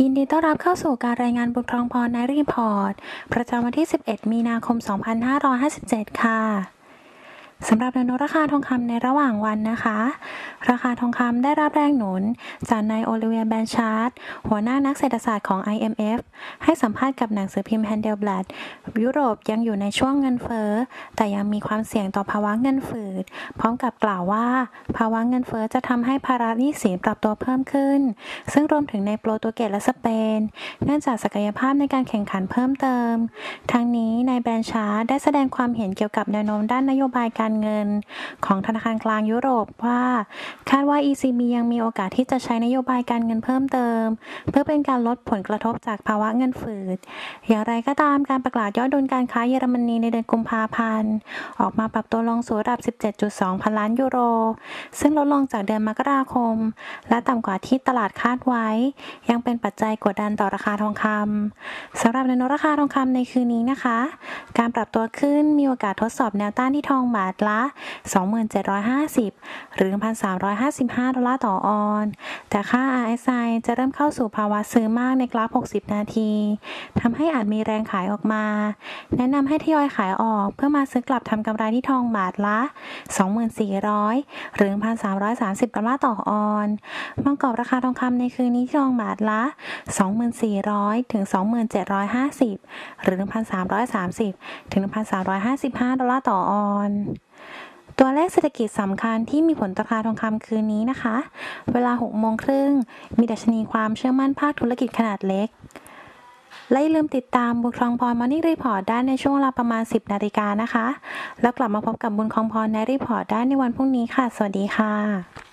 ยินดีต้อนรับเข้าสู่การรายงานบุญครองพรในรีพอร์ต ประจำวันที่ 11 มีนาคม 2557 ค่ะ สำหรับแนวโน้มราคาทองคำในระหว่างวันนะคะ ราคาทองคำได้รับแรงหนุน จากนายโอลิเวียแบนชาร์ดหัวหน้านักเศรษฐศาสตร์ของ IMF ให้สัมภาษณ์กับหนังสือพิมพ์ Handelsblatt ยุโรปยังอยู่ในช่วงเงินเฟ้อ แต่ยังมีความเสี่ยงต่อภาวะเงินฝืด พร้อมกับกล่าวว่า ภาวะเงินเฟ้อจะทำให้ภาระหนี้สินปรับตัวเพิ่มขึ้น ซึ่งรวมถึงในโปรตุเกสและสเปน เนื่องจากศักยภาพในการแข่งขันเพิ่มเติม ทั้งนี้นายแบรนชาร์ดได้แสดงความเห็นเกี่ยวกับแนวโน้มด้านนโยบายการเงินของธนาคารกลางยุโรปว่า คาดว่า ECB ยังมีโอกาสที่จะใช้นโยบายการเงินเพิ่มเติม เพื่อเป็นการลดผลกระทบจากภาวะเงินฝืด อย่างไรก็ตามการประกาศยอดดุลการค้าเยอรมนีในเดือนกุมภาพันธ์ ออกมาปรับตัวลงสู่ระดับ 17.2 พันล้านยูโร ซึ่งลดลงจากเดือนมกราคม และต่ำกว่าที่ตลาดคาดไว้ ยังเป็นปัจจัยกดดันต่อราคาทองคำสำหรับแนวโน้มราคาทองคำในคืนนี้นะคะ การปรับตัวขึ้นมีโอกาสทดสอบแนวต้านที่ทองบาทละ 2750 หรือ 1,355 ดอลลาร์ต่อออน แต่ค่า RSI จะเริ่มเข้าสู่ภาวะซื้อมากในกราฟ 60 นาที ทำให้อาจมีแรงขายออกมา แนะนำให้ทยอยขายออกเพื่อมาซื้อกลับทำกำไรที่ทองบาทละ 2,400 หรือ 1,330 ดอลลาร์ต่อออนซ์ประกอบราคาทองคำในคืนนี้ที่ทองบาทละ 2,400 ถึง 2,750 หรือ 1,330 ถึง 1,355 ดอลลาร์ต่อออนซ์ ตัวเลขเศรษฐกิจสำคัญที่มีผลต่อราคาทองคำคืนนี้นะคะ เวลา6โมงครึ่งมีดัชนีความเชื่อมั่นภาคธุรกิจขนาดเล็ก และอย่าลืมติดตามบุญครองพรมอร์นิ่งรีพอร์ตได้ในช่วงเวลาประมาณ 10 นาฬิกานะคะ แล้วกลับมาพบกับบุญครองพรในรีพอร์ตได้ในวันพรุ่งนี้ค่ะ สวัสดีค่ะ